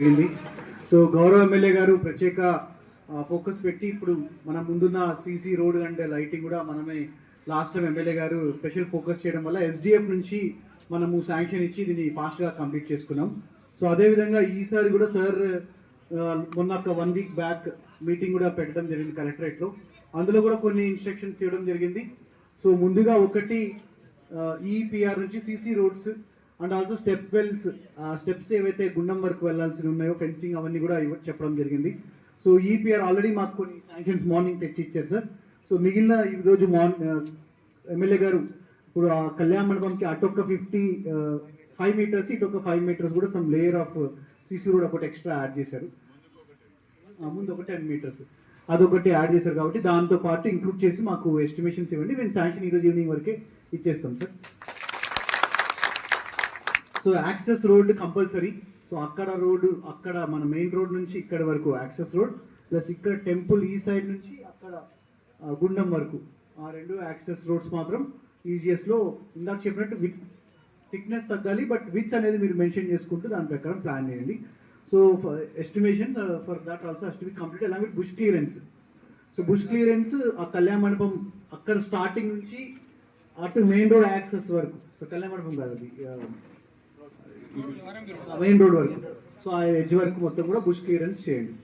జరిగింది సో గౌరవ ఎమ్మెల్యే గారు ప్రత్యేక ఫోకస్ పెట్టి ఇప్పుడు మన ముందున్న సీసీ రోడ్ అండ్ లైటింగ్ కూడా మనమే లాస్ట్ టైం ఎమ్మెల్యే గారు స్పెషల్ ఫోకస్ చేయడం వల్ల ఎస్డిఎఫ్ నుంచి మనము శాంక్షన్ ఇచ్చి దీన్ని ఫాస్ట్గా కంప్లీట్ చేసుకున్నాం. సో అదేవిధంగా ఈసారి కూడా సార్ మొన్న ఒక వన్ వీక్ బ్యాక్ మీటింగ్ కూడా పెట్టడం జరిగింది కలెక్టరేట్లో. అందులో కూడా కొన్ని ఇన్స్ట్రక్షన్స్ ఇవ్వడం జరిగింది. సో ముందుగా ఒకటి ఈపీఆర్ నుంచి CC roads and also step wells steps ఏవైతే గుండం వరకు వెళ్ళాల్సి ఉన్నాయో ఫెన్సింగ్ అవన్నీ కూడా చెప్పడం జరిగింది. సో ఈపీఆర్ ఆల్రెడీ మాకు కొన్ని శాంక్షన్స్ మార్నింగ్ తెచ్చి ఇచ్చారు సార్ సో మిగిలిన ఈరోజు మార్నింగ్ ఎమ్మెల్యే గారు ఇప్పుడు ఆ కళ్యాణ మండపంకి అటొక్క ఫిఫ్టీ ఫైవ్ మీటర్స్ ఇటొక ఫైవ్ మీటర్స్ కూడా some layer of CC road ఒకటి ఎక్స్ట్రా యాడ్ చేశారు. ముందు ఒక టెన్ మీటర్స్ అదొకటి యాడ్ చేశారు కాబట్టి దాంతో పాటు ఇంక్లూడ్ చేసి మాకు ఎస్టిమేషన్స్ ఇవ్వండి. మేము శాంక్షన్ ఈరోజు ఈవినింగ్ వరకే ఇచ్చేస్తాం sir so access road compulsory so అక్కడ రోడ్డు అక్కడ మన మెయిన్ రోడ్ నుంచి ఇక్కడ వరకు యాక్సెస్ రోడ్ ప్లస్ ఇక్కడ టెంపుల్ ఈ సైడ్ నుంచి అక్కడ గుండం వరకు. ఆ రెండు యాక్సెస్ రోడ్స్ మాత్రం ఈజీఎస్లో ఇందాక చెప్పినట్టు విత్ థిక్నెస్ తగ్గాలి బట్ విత్ అనేది మీరు మెన్షన్ చేసుకుంటూ దాని ప్రకారం ప్లాన్ చేయండి. So estimations for that also has to be complete అలాగే bush clearance so bush clearance ఆ కళ్యాణ మండపం అక్కడ స్టార్టింగ్ నుంచి అటు మెయిన్ రోడ్ యాక్సెస్ వరకు. సో కళ్యాణ మండపం కాదు అది మెయిన్ రోడ్ వరకు. సో ఆ ఎడ్జ్ వరకు మొత్తం కూడా బుష్ క్లియరెన్స్ చేయండి.